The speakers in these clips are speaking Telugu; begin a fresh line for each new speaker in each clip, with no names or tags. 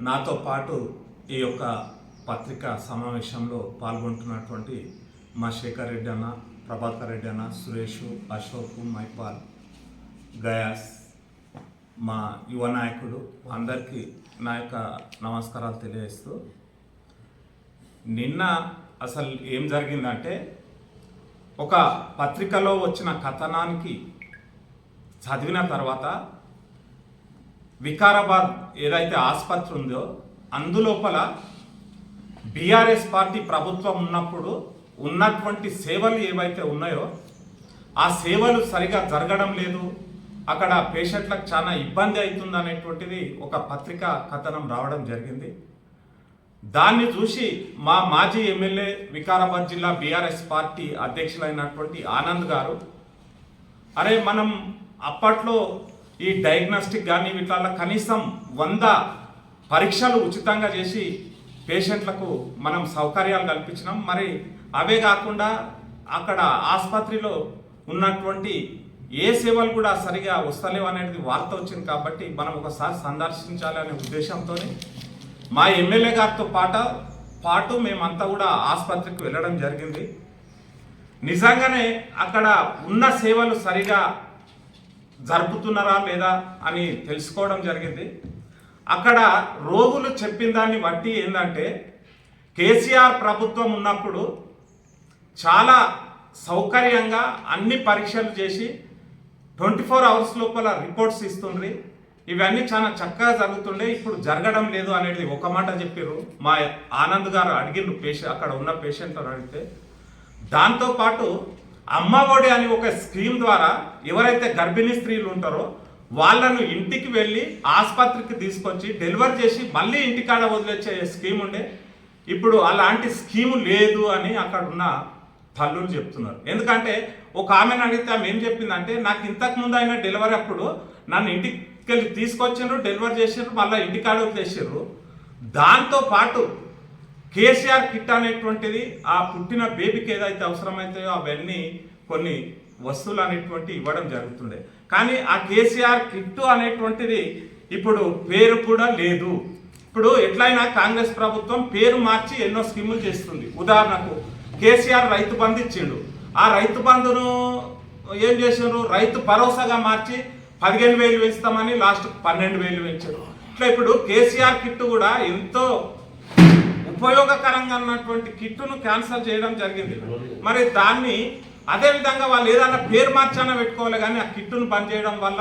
నాతో పాటు ఈ యొక్క పత్రికా సమావేశంలో పాల్గొంటున్నటువంటి మా శేఖర్ రెడ్డి అన్న ప్రభాకర్ రెడ్డి అన్న సురేష్ అశోక్ మైపాల్ గయాస్ మా యువ నాయకుడు అందరికీ నా యొక్క నమస్కారాలు తెలియజేస్తూ నిన్న అసలు ఏం జరిగిందంటే ఒక పత్రికలో వచ్చిన కథనానికి చదివిన తర్వాత వికారాబాద్ ఏదైతే ఆసుపత్రి ఉందో అందులోపల బీఆర్ఎస్ పార్టీ ప్రభుత్వం ఉన్నప్పుడు ఉన్నటువంటి సేవలు ఏవైతే ఉన్నాయో ఆ సేవలు సరిగా జరగడం లేదు. అక్కడ పేషెంట్లకు చాలా ఇబ్బంది అవుతుంది అనేటువంటిది ఒక పత్రిక కథనం రావడం జరిగింది. దాన్ని చూసి మా మాజీ ఎమ్మెల్యే వికారాబాద్ జిల్లా బీఆర్ఎస్ పార్టీ అధ్యక్షులైనటువంటి ఆనంద్ గారు అరే మనం అప్పట్లో ఈ డయాగ్నోస్టిక్ కానీ వీటిలో కనీసం వంద పరీక్షలు ఉచితంగా చేసి పేషెంట్లకు మనం సౌకర్యాలు కల్పించినాం. మరి అవే కాకుండా అక్కడ ఆసుపత్రిలో ఉన్నటువంటి ఏ సేవలు కూడా సరిగా వస్తలేవు అనేది వార్త వచ్చింది కాబట్టి మనం ఒకసారి సందర్శించాలి అనే ఉద్దేశంతో మా ఎమ్మెల్యే గారితో పాట పాటు మేమంతా కూడా ఆసుపత్రికి వెళ్ళడం జరిగింది. నిజంగానే అక్కడ ఉన్న సేవలు సరిగా జరుపుతున్నారా లేదా అని తెలుసుకోవడం జరిగింది. అక్కడ రోగులు చెప్పిన దాన్ని బట్టి ఏంటంటే కేసీఆర్ ప్రభుత్వం ఉన్నప్పుడు చాలా సౌకర్యంగా అన్ని పరీక్షలు చేసి ట్వంటీ ఫోర్ అవర్స్ లోపల రిపోర్ట్స్ ఇస్తుండ్రి. ఇవన్నీ చాలా చక్కగా జరుగుతుండే. ఇప్పుడు జరగడం లేదు అనేది ఒక మాట చెప్పారు మా ఆనంద్ గారు అడిగిండ్రు పేషెంట్ అక్కడ ఉన్న పేషెంట్ అడిగితే. దాంతోపాటు అమ్మఒడి అని ఒక స్కీమ్ ద్వారా ఎవరైతే గర్భిణీ స్త్రీలు ఉంటారో వాళ్ళను ఇంటికి వెళ్ళి ఆసుపత్రికి తీసుకొచ్చి డెలివరీ చేసి మళ్ళీ ఇంటికాడ వదిలేచ్చే స్కీమ్ ఉండే. ఇప్పుడు అలాంటి స్కీమ్ లేదు అని అక్కడ ఉన్న తల్లులు చెప్తున్నారు. ఎందుకంటే ఒక ఆమెను అడిగితే ఆమె ఏం చెప్పిందంటే నాకు ఇంతకు ముందు అయిన డెలివరీ అప్పుడు నన్ను ఇంటికి వెళ్ళి తీసుకొచ్చిండ్రు డెలివరీ చేసిండ్రు మళ్ళీ ఇంటికాడ వదిలేసారు దాంతో పాటు కేసీఆర్ కిట్ అనేటువంటిది ఆ పుట్టిన బేబీకి ఏదైతే అవసరమైతాయో అవన్నీ కొన్ని వస్తువులు అనేటువంటి ఇవ్వడం జరుగుతుండే. కానీ ఆ కేసీఆర్ కిట్ అనేటువంటిది ఇప్పుడు పేరు కూడా లేదు. ఇప్పుడు ఎట్లయినా కాంగ్రెస్ ప్రభుత్వం పేరు మార్చి ఎన్నో స్కీములు చేస్తుంది. ఉదాహరణకు కేసీఆర్ రైతు బంధు ఇచ్చిండు. ఆ రైతు బంధును ఏం చేశారు రైతు భరోసాగా మార్చి పదిహేను వేలు పెంచుతామని లాస్ట్ పన్నెండు వేలు పెంచారు. ఇట్లా ఇప్పుడు కేసీఆర్ కిట్ కూడా ఎంతో ఉపయోగకరంగా ఉన్నటువంటి కిట్టును క్యాన్సల్ చేయడం జరిగింది. మరి దాన్ని అదే విధంగా వాళ్ళు ఏదైనా పేరు మార్చాన పెట్టుకోవాలి కానీ ఆ కిట్టును బంద్ చేయడం వల్ల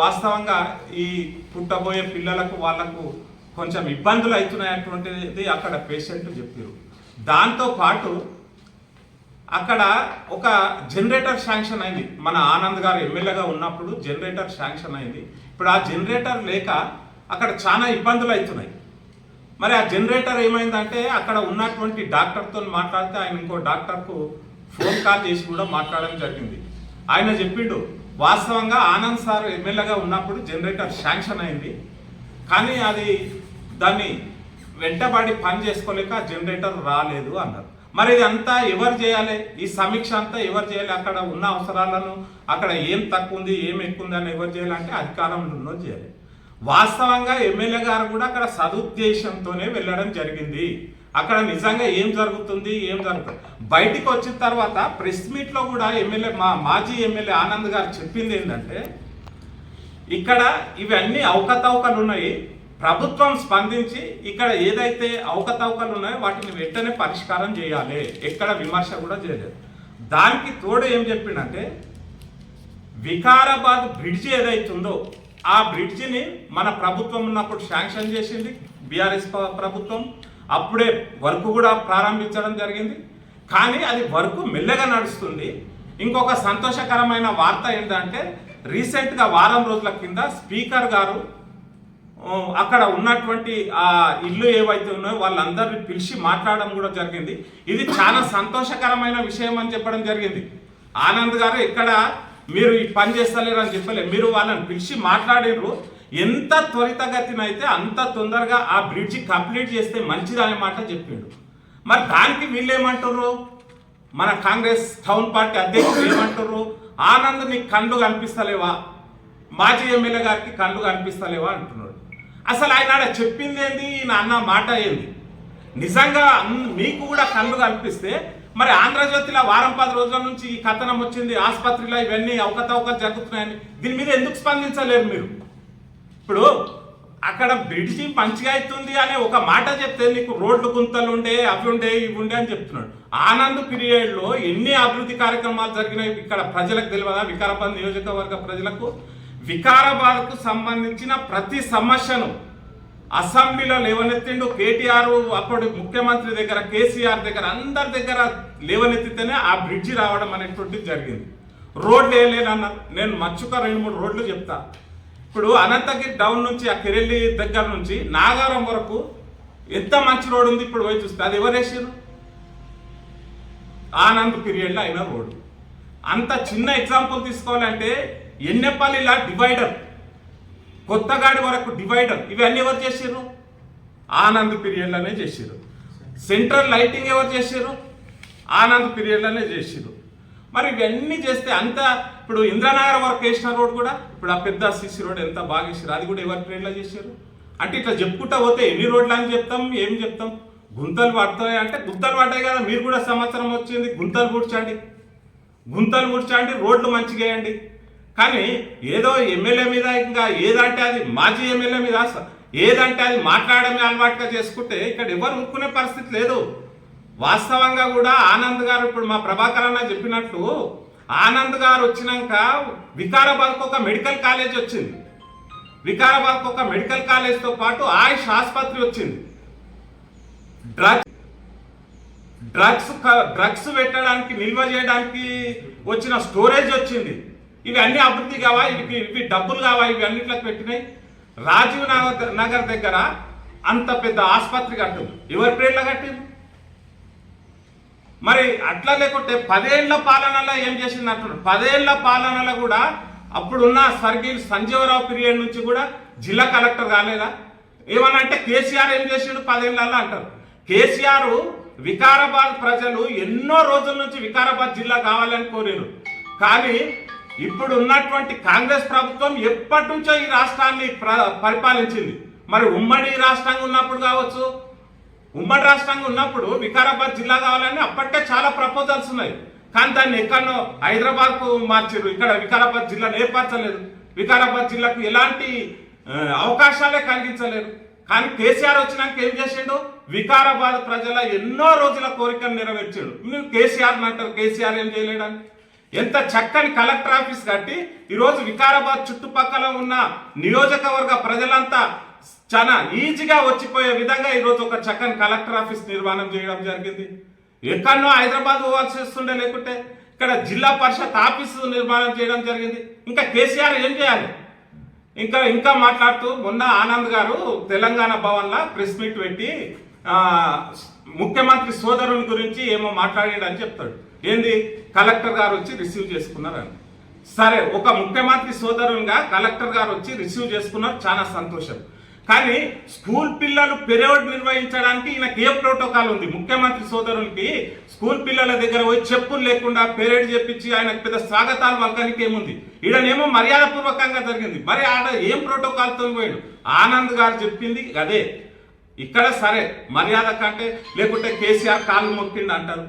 వాస్తవంగా ఈ పుట్టబోయే పిల్లలకు వాళ్ళకు కొంచెం ఇబ్బందులు అవుతున్నాయటువంటిది అక్కడ పేషెంట్ చెప్పారు. దాంతో పాటు అక్కడ ఒక జనరేటర్ శాంక్షన్ అయింది. మన ఆనంద్ గారు ఎమ్మెల్యేగా ఉన్నప్పుడు జనరేటర్ శాంక్షన్ అయింది. ఇప్పుడు ఆ జనరేటర్ లేక అక్కడ చాలా ఇబ్బందులు అవుతున్నాయి. మరి ఆ జనరేటర్ ఏమైందంటే అక్కడ ఉన్నటువంటి డాక్టర్తో మాట్లాడితే ఆయన ఇంకో డాక్టర్కు ఫోన్ కాల్ చేసి కూడా మాట్లాడడం జరిగింది. ఆయన చెప్పిండు వాస్తవంగా ఆనంద్ సార్ ఎమ్మెల్యేగా ఉన్నప్పుడు జనరేటర్ శాంక్షన్ అయింది. కానీ అది దాన్ని వెంటబడి పని చేసుకోలేక జనరేటర్ రాలేదు అన్నారు. మరి ఇది అంతా ఎవరు చేయాలి? ఈ సమీక్ష అంతా ఎవరు చేయాలి? అక్కడ ఉన్న అవసరాలను అక్కడ ఏం తక్కువ ఉంది ఏం ఎక్కువ ఉంది అని ఎవరు చేయాలంటే అధికారంలో చేయాలి. వాస్తవంగా ఎమ్మెల్యే గారు కూడా అక్కడ సదుద్దేశంతోనే వెళ్ళడం జరిగింది. అక్కడ నిజంగా ఏం జరుగుతుంది ఏం జరుగుతుంది? బయటికి వచ్చిన తర్వాత ప్రెస్ మీట్లో కూడా ఎమ్మెల్యే మా మాజీ ఎమ్మెల్యే ఆనంద్ గారు చెప్పింది ఏంటంటే ఇక్కడ ఇవన్నీ అవకతవకలు ఉన్నాయి. ప్రభుత్వం స్పందించి ఇక్కడ ఏదైతే అవకతవకలు ఉన్నాయో వాటిని వెంటనే పరిష్కారం చేయాలి. ఎక్కడ విమర్శ కూడా చేయలేదు. దానికి తోడు ఏం చెప్పిండంటే వికారాబాద్ బ్రిడ్జ్ ఏదైతుందో ఆ బ్రిడ్జిని మన ప్రభుత్వం ఉన్నప్పుడు శాంక్షన్ చేసింది బీఆర్ఎస్ ప్రభుత్వం. అప్పుడే వర్క్ కూడా ప్రారంభించడం జరిగింది. కానీ అది వర్క్ మెల్లగా నడుస్తుంది. ఇంకొక సంతోషకరమైన వార్త ఏంటంటే రీసెంట్గా వారం రోజుల కింద స్పీకర్ గారు అక్కడ ఉన్నటువంటి ఆ ఇల్లు ఏవైతే ఉన్నాయో వాళ్ళందరినీ పిలిచి మాట్లాడడం కూడా జరిగింది. ఇది చాలా సంతోషకరమైన విషయం అని చెప్పడం జరిగింది. ఆనంద్ గారు ఇక్కడ మీరు ఈ పని చేస్తలేరు అని చెప్పలే. మీరు వాళ్ళని పిలిచి మాట్లాడారు ఎంత త్వరితగతిన అయితే అంత తొందరగా ఆ బ్రిడ్జి కంప్లీట్ చేస్తే మంచిది అనే మాట చెప్పిండు. మరి దానికి వీళ్ళు ఏమంటారు మన కాంగ్రెస్ టౌన్ పార్టీ అధ్యక్షులు ఏమంటారు ఆనంద్ నీకు కళ్ళు కనిపిస్తలేవా? మాజీ ఎమ్మెల్యే గారికి కళ్ళు కనిపిస్తలేవా అంటున్నాడు. అసలు ఆయన ఆడ చెప్పింది ఏంది ఈయన అన్న మాట ఏంది? నిజంగా అన్- మీకు కూడా కళ్ళు కనిపిస్తే మరి ఆంధ్రజ్యోతిలో వారం పది రోజుల నుంచి ఈ కథనం వచ్చింది ఆసుపత్రిలో ఇవన్నీ అవకతవకలు జరుగుతున్నాయని. దీని మీద ఎందుకు స్పందించలేరు మీరు? ఇప్పుడు అక్కడ బ్రిడ్జి మంచిగా అవుతుంది అనే ఒక మాట చెప్తే నీకు రోడ్లు గుంతలు ఉండే అవి ఉండే ఇవి ఉండే అని చెప్తున్నాడు. ఆనంద్ పీరియడ్లో ఎన్ని అభివృద్ధి కార్యక్రమాలు జరిగినాయి ఇక్కడ ప్రజలకు తెలియదా? వికారాబాద్ నియోజకవర్గ ప్రజలకు? వికారాబాద్కు సంబంధించిన ప్రతి సమస్యను అసెంబ్లీలో లేవనెత్తిండు కేటీఆర్ అప్పటి ముఖ్యమంత్రి దగ్గర కేసీఆర్ దగ్గర అందరి దగ్గర లేవనెత్తితేనే ఆ బ్రిడ్జి రావడం అనేటువంటిది జరిగింది. రోడ్లు వేయలేనన్నారు నేను మచ్చుక రెండు మూడు రోడ్లు చెప్తా. ఇప్పుడు అనంతగిరి డౌన్ నుంచి ఆ కిరెల్లి దగ్గర నుంచి నాగారం వరకు ఎంత మంచి రోడ్ ఉంది ఇప్పుడు పోయి చూస్తే అది ఎవరు ఆనంద్ పీరియడ్లో అయిన రోడ్డు. అంత చిన్న ఎగ్జాంపుల్ తీసుకోవాలంటే ఎన్నెపల్లిలా డివైడర్. కొత్తగాడి వరకు డివైడర్. ఇవన్నీ ఎవరు చేసారు ఆనంద్ పీరియడ్లోనే చేసారు సెంట్రల్ లైటింగ్ ఎవరు చేసారు ఆనంద్ పీరియడ్లోనే చేసారు మరి ఇవన్నీ చేస్తే అంత ఇప్పుడు ఇంద్రనగర్ వరకు వేసిన రోడ్ కూడా ఇప్పుడు ఆ పెద్ద సిసి రోడ్ ఎంత బాగా వేసారు అది కూడా ఎవరి పీరియడ్లో చేశారు అంటే ఇట్లా చెప్పుకుంటా పోతే ఎన్ని రోడ్లు అని చెప్తాం ఏం చెప్తాం? గుంతలు పడతాయి అంటే గుంతలు పడ్డాయి కదా మీరు కూడా సంవత్సరం వచ్చింది గుంతలు పూడ్చండి. గుంతలు ముడ్చండి రోడ్లు మంచిగా వేయండి. కానీ ఏదో ఎమ్మెల్యే మీద ఇంకా ఏదంటే అది మాజీ ఎమ్మెల్యే మీద స- ఏదంటే అది మాట్లాడమే అలవాటుగా చేసుకుంటే ఇక్కడ ఎవరు ముక్కునే పరిస్థితి లేదు. వాస్తవంగా కూడా ఆనంద్ గారు ఇప్పుడు మా ప్రభాకర్ అన్న చెప్పినట్లు ఆనంద్ గారు వచ్చినాక వికారాబాద్కు ఒక మెడికల్ కాలేజ్ వచ్చింది. వికారాబాద్కు ఒక మెడికల్ కాలేజ్తో పాటు ఆయుష్ ఆసుపత్రి వచ్చింది. డ్రగ్ డ్రగ్స్ క- డ్రగ్స్ పెట్టడానికి నిల్వ చేయడానికి వచ్చిన స్టోరేజ్ వచ్చింది. ఇవి అన్ని అభివృద్ధి కావా? ఇవి ఇవి డబ్బులు కావా? ఇవి అన్నిట్లకు పెట్టినాయి. రాజీవ్ నగర్ నగర్ దగ్గర అంత పెద్ద ఆసుపత్రి కట్టింది ఎవరి పేర్లో కట్టింది మరి అట్లా లేకుంటే పదేళ్ళ పాలనలో ఏం చేసింది అంటున్నాడు? పదేళ్ళ పాలనలో కూడా అప్పుడున్న స్వర్గీయులు సంజీవరావు పీరియడ్ నుంచి కూడా జిల్లా కలెక్టర్ కాలేదా? ఏమన్నా అంటే కేసీఆర్ ఏం చేసిండు పదేళ్ళలో అంటారు. కేసీఆర్ వికారాబాద్ ప్రజలు ఎన్నో రోజుల నుంచి వికారాబాద్ జిల్లా కావాలని కోరారు. కానీ ఇప్పుడు ఉన్నటువంటి కాంగ్రెస్ ప్రభుత్వం ఎప్పటి నుంచో ఈ రాష్ట్రాన్ని పరిపాలించింది. మరి ఉమ్మడి రాష్ట్రంగా ఉన్నప్పుడు కావచ్చు ఉమ్మడి రాష్ట్రంగా ఉన్నప్పుడు వికారాబాద్ జిల్లా కావాలని అప్పటికే చాలా ప్రపోజల్స్ ఉన్నాయి. కానీ దాన్ని ఎక్కడో హైదరాబాద్కు మార్చారు ఇక్కడ వికారాబాద్ జిల్లాను ఏర్పరచలేదు. వికారాబాద్ జిల్లాకు ఎలాంటి అవకాశాలే కలిగించలేరు కానీ కేసీఆర్ వచ్చినాక ఏం చేసిండు? వికారాబాద్ ప్రజల ఎన్నో రోజుల కోరికలు నెరవేర్చాడు. నువ్వు కేసీఆర్ అంటారు కేసీఆర్ ఏం చేయలేడని ఎంత చక్కని కలెక్టర్ ఆఫీస్ కట్టి ఈరోజు వికారాబాద్ చుట్టుపక్కల ఉన్న నియోజకవర్గ ప్రజలంతా చాలా ఈజీగా వచ్చిపోయే విధంగా ఈరోజు ఒక చక్కని కలెక్టర్ ఆఫీస్ నిర్మాణం చేయడం జరిగింది. ఎక్కడనో హైదరాబాద్ పోవాల్సి వస్తుండే లేకుంటే ఇక్కడ జిల్లా పరిషత్ ఆఫీసు నిర్మాణం చేయడం జరిగింది. ఇంకా కేసీఆర్ ఏం చేయాలి? ఇంకా ఇంకా మాట్లాడుతూ మొన్న ఆనంద్ గారు తెలంగాణ భవన్లో ప్రెస్ మీట్ పెట్టి ముఖ్యమంత్రి సోదరుని గురించి ఏమో మాట్లాడాడని చెప్తాడు. ఏంది? కలెక్టర్ గారు వచ్చి రిసీవ్ చేసుకున్నారని సరే ఒక ముఖ్యమంత్రి సోదరునిగా కలెక్టర్ గారు వచ్చి రిసీవ్ చేసుకున్నారు చాలా సంతోషం. కానీ స్కూల్ పిల్లలు పెరేడ్ నిర్వహించడానికి ఈయనకి ఏ ప్రోటోకాల్ ఉంది? ముఖ్యమంత్రి సోదరునికి స్కూల్ పిల్లల దగ్గర పోయి చెప్పులు లేకుండా పెరేడ్ చెప్పించి ఆయనకు పెద్ద స్వాగతాలు పలకడానికి ఏముంది? ఈడనేమో మర్యాద పూర్వకంగా జరిగింది. మరి ఆడ ఏం ప్రోటోకాల్తో పోయాడు? ఆనంద్ గారు చెప్పింది అదే. ఇక్కడ సరే మర్యాద కంటే లేకుంటే కేసీఆర్ కాళ్ళు మొక్కిండు అంటారు.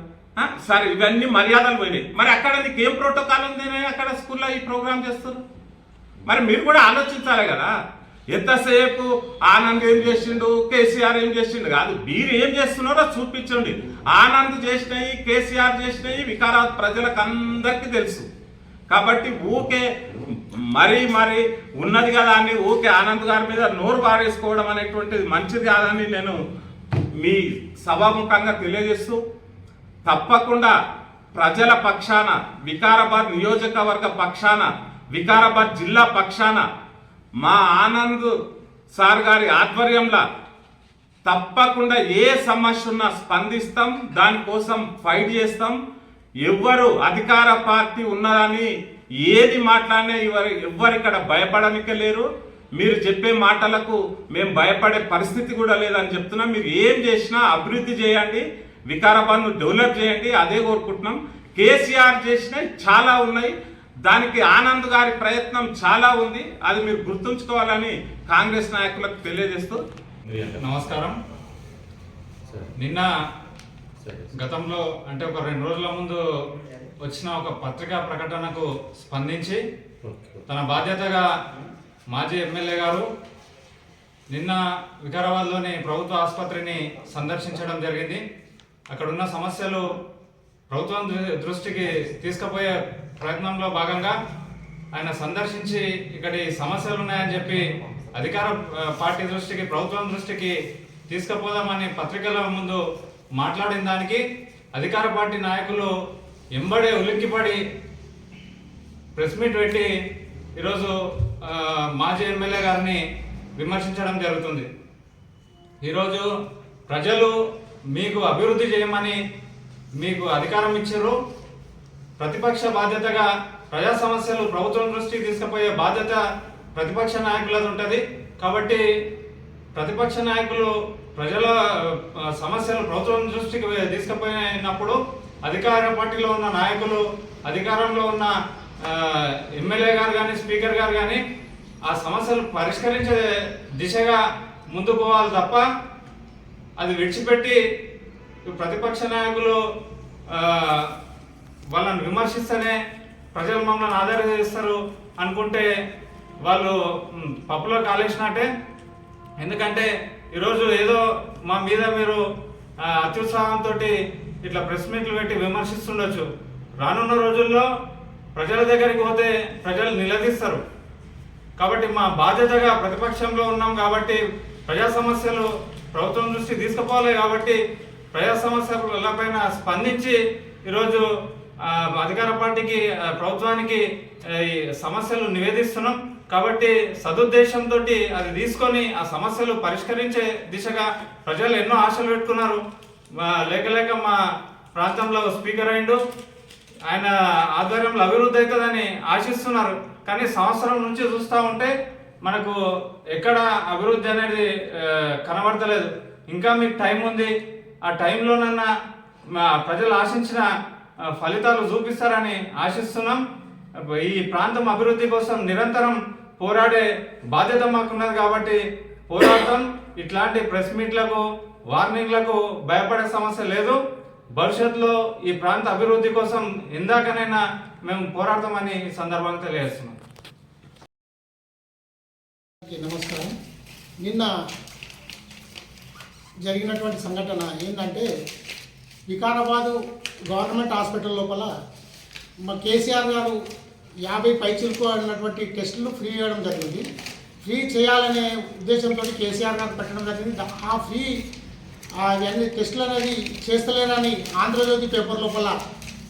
సరే ఇవన్నీ మర్యాదలు పోయినాయి. మరి అక్కడ నీకు ఏం ప్రోటోకాల్ ఉంది అక్కడ స్కూల్లో ఈ ప్రోగ్రామ్ చేస్తారు మరి మీరు కూడా ఆలోచించాలి కదా. ఎంతసేపు ఆనంద్ ఏం చేసిండు? కేసీఆర్ ఏం చేసిండు? కాదు మీరు ఏం చేస్తున్నారో చూపించండి. ఆనంద్ చేసినవి కేసీఆర్ చేసినవి వికారాబాద్ ప్రజలకు అందరికీ తెలుసు. కాబట్టి ఊకే మరీ మరి ఉన్నది కదా అని ఊకే ఆనంద్ గారి మీద నోరు పారేసుకోవడం అనేటువంటిది మంచిది కాదని నేను మీ సభాముఖంగా తెలియజేస్తూ తప్పకుండా ప్రజల పక్షాన వికారాబాద్ నియోజకవర్గ పక్షాన వికారాబాద్ జిల్లా పక్షాన మా ఆనంద్ సార్ గారి ఆధ్వర్యంలో తప్పకుండా ఏ సమస్య ఉన్నా స్పందిస్తాం దానికోసం ఫైట్ చేస్తాం. ఎవ్వరు అధికార పార్టీ ఉన్నదని ఏది మాట్లాడినా ఎవరు ఎవ్వరిక్కడ ఇక్కడ లేరు. మీరు చెప్పే మాటలకు మేము భయపడే పరిస్థితి కూడా లేదని చెప్తున్నా. మీరు ఏం చేసినా అభివృద్ధి చేయండి. వికారాబాద్ను డెవలప్ చేయండి అదే కోరుకుంటున్నాం. కేసీఆర్ చేసినవి చాలా ఉన్నాయి. దానికి ఆనంద్ గారి ప్రయత్నం చాలా ఉంది. అది మీరు గుర్తుంచుకోవాలని కాంగ్రెస్ నాయకులకు తెలియజేస్తూ
నమస్కారం. నిన్న గతంలో అంటే ఒక రెండు రోజుల ముందు వచ్చిన ఒక పత్రికా ప్రకటనకు స్పందించి తన బాధ్యతగా మాజీ ఎమ్మెల్యే గారు నిన్న వికారాబాద్లోని ప్రభుత్వ ఆసుపత్రిని సందర్శించడం జరిగింది. అక్కడ ఉన్న సమస్యలు ప్రభుత్వం దృష్టికి తీసుకుపోయే ప్రయత్నంలో భాగంగా ఆయన సందర్శించి ఇక్కడి సమస్యలు ఉన్నాయని చెప్పి అధికార పార్టీ దృష్టికి ప్రభుత్వం దృష్టికి తీసుకుపోదామని పత్రికల ముందు మాట్లాడిన దానికి అధికార పార్టీ నాయకులు ఎంబడే ఉలిక్కిపడి ప్రెస్ మీట్ పెట్టి ఈరోజు మాజీ ఎమ్మెల్యే గారిని విమర్శించడం జరుగుతుంది. ఈరోజు ప్రజలు మీకు అభివృద్ధి చేయమని మీకు అధికారం ఇచ్చారు. ప్రతిపక్ష బాధ్యతగా ప్రజా సమస్యలు ప్రభుత్వం దృష్టికి తీసుకుపోయే బాధ్యత ప్రతిపక్ష నాయకులది ఉంటుంది. కాబట్టి ప్రతిపక్ష నాయకులు ప్రజల సమస్యలు ప్రభుత్వం దృష్టికి తీసుకుపోయినప్పుడు అధికార పార్టీలో ఉన్న నాయకులు అధికారంలో ఉన్న ఎమ్మెల్యే గారు కానీ స్పీకర్ గారు కానీ ఆ సమస్యలు పరిష్కరించే దిశగా ముందుకు పోవాలి తప్ప అది విడిచిపెట్టి ఈ ప్రతిపక్ష నాయకులు వాళ్ళని విమర్శిస్తేనే ప్రజలు మమ్మల్ని ఆదరిస్తారు అనుకుంటే వాళ్ళు పప్పులో కాలేసినట్టే. ఎందుకంటే ఈరోజు ఏదో మా మీద మీరు అత్యుత్సాహంతో ఇట్లా ప్రెస్ మీట్లు పెట్టి విమర్శిస్తుండొచ్చు. రానున్న రోజుల్లో ప్రజల దగ్గరికి పోతే ప్రజలు నిలదీస్తారు. కాబట్టి మా బాధ్యతగా ప్రతిపక్షంలో ఉన్నాం కాబట్టి ప్రజా సమస్యలు ప్రభుత్వం దృష్టి తీసుకుపోవాలి కాబట్టి ప్రజా సమస్యలపైన స్పందించి ఈరోజు అధికార పార్టీకి ప్రభుత్వానికి ఈ సమస్యలు నివేదిస్తున్నాం. కాబట్టి సదుద్దేశంతో అది తీసుకొని ఆ సమస్యలు పరిష్కరించే దిశగా ప్రజలు ఎన్నో ఆశలు పెట్టుకున్నారు. లేక లేక మా ప్రాంతంలో స్పీకర్ అయిండు. ఆయన ఆధ్వర్యంలో అభివృద్ధి అవుతుందని ఆశిస్తున్నారు. కానీ సంవత్సరం నుంచి చూస్తూ ఉంటే మనకు ఎక్కడ అభివృద్ధి అనేది కనబడతలేదు. ఇంకా మీకు టైం ఉంది. ఆ టైంలోనన్నా మా ప్రజలు ఆశించిన ఫలితాలు చూపిస్తారని ఆశిస్తున్నాం. ఈ ప్రాంతం అభివృద్ధి కోసం నిరంతరం పోరాడే బాధ్యత మాకున్నది కాబట్టి పోరాటం ఇట్లాంటి ప్రెస్ మీట్లకు వార్నింగ్లకు భయపడే సమస్య లేదు. భవిష్యత్తులో ఈ ప్రాంత అభివృద్ధి కోసం ఇందాకనైనా మేము పోరాడతామని ఈ సందర్భంగా తెలియజేస్తున్నాం.
అందరికీ నమస్కారం. నిన్న జరిగినటువంటి సంఘటన ఏంటంటే వికారాబాదు గవర్నమెంట్ హాస్పిటల్ లోపల మా కేసీఆర్ గారు యాభై పైచిలకు అన్నటువంటి టెస్టులు ఫ్రీ ఇవ్వడం జరిగింది. ఫ్రీ చేయాలనే ఉద్దేశంతో కేసీఆర్ గారు పెట్టడం జరిగింది. ఆ ఫ్రీ అవన్నీ టెస్టులు అనేది చేస్తలేరని ఆంధ్రజ్యోతి పేపర్ లోపల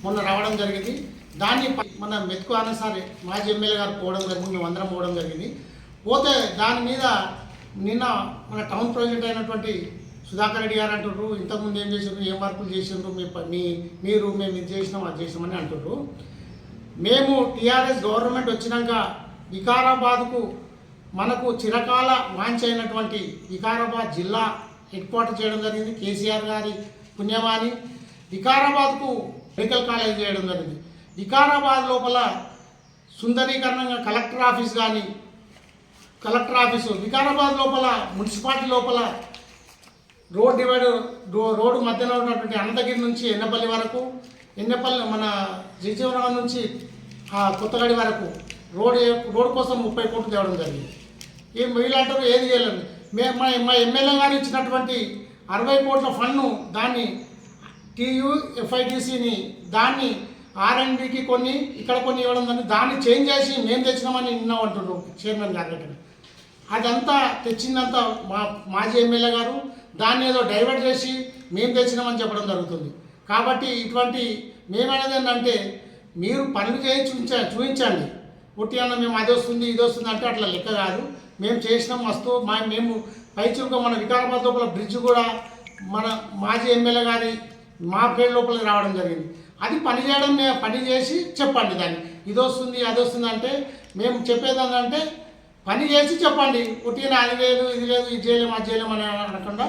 మొన్న రావడం జరిగింది. దాన్ని మన మెతుకు అనసారి మాజీ ఎమ్మెల్యే గారు పోవడం జరిగింది. మేము అందరం పోవడం జరిగింది. పోతే దాని మీద నిన్న మన టౌన్ ప్రెసిడెంట్ అయినటువంటి సుధాకర్ రెడ్డి గారు అంటుండ్రు ఇంతకుముందు ఏం చేసిండ్రు ఏం వర్కులు చేసిండ్రు మీ మీ మీరు మేము ఇది చేసినాం అది చేసినామని అంటుండ్రు. మేము టీఆర్ఎస్ గవర్నమెంట్ వచ్చినాక వికారాబాద్కు మనకు చిరకాల వాంఛ అయినటువంటి వికారాబాద్ జిల్లా హెడ్ క్వార్టర్ చేయడం జరిగింది కేసీఆర్ గారి పుణ్యమాని వికారాబాద్కు మెడికల్ కాలేజ్ చేయడం జరిగింది. వికారాబాద్ లోపల సుందరీకరణంగా కలెక్టర్ ఆఫీస్ కానీ కలెక్టర్ ఆఫీసు వికారాబాద్ లోపల మున్సిపాలిటీ లోపల రోడ్ డివైడర్ రో- రోడ్డు మధ్యలో ఉన్నటువంటి అనంతగిరి నుంచి ఎన్నపల్లి వరకు ఎన్నపల్లి మన జీజీవనగర్ నుంచి ఆ కొత్తగడి వరకు రోడ్ ఏ- రోడ్ కోసం ముప్పై కోట్లు తేవడం జరిగింది. ఏం వీళ్ళంటారు ఏది చేయలేదు మేము మా మా ఎమ్మెల్యే గారు ఇచ్చినటువంటి అరవై కోట్ల ఫండ్ను దాన్ని టీయు ఎఫ్ఐటీసీని దాన్ని ఆర్ఎండ్బికి కొన్ని ఇక్కడ కొన్ని ఇవ్వడం దాన్ని దాన్ని చేంజ్ చేసి మేము తెచ్చినామని నిన్న అంటున్నాం చైర్మన్ గారు. అదంతా తెచ్చిందంతా మా మాజీ ఎమ్మెల్యే గారు. దాన్ని ఏదో డైవర్ట్ చేసి మేము తెచ్చినామని చెప్పడం జరుగుతుంది. కాబట్టి ఇటువంటి మేమనేది ఏంటంటే మీరు పనులు చేయి చూపించ చూపించండి. పుట్టిన అన్న మేము అది వస్తుంది ఇది వస్తుంది అంటే అట్లా లెక్క కాదు. మేము చేసినాం మస్తు మా మేము పైచురుగా మన వికారాబాద్ లోపల బ్రిడ్జ్ కూడా మన మాజీ ఎమ్మెల్యే గారి మా పేరు లోపల రావడం జరిగింది. అది పని చేయడం పని చేసి చెప్పండి దాన్ని. ఇది వస్తుంది అది వస్తుంది అంటే మేము చెప్పేది ఏంటంటే పని చేసి చెప్పండి పుట్టిన అది లేదు ఇది లేదు ఇది చేయలేము అది చేయలేము అని అనకుండా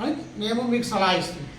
అని మేము మీకు సలహా ఇస్తున్నాం.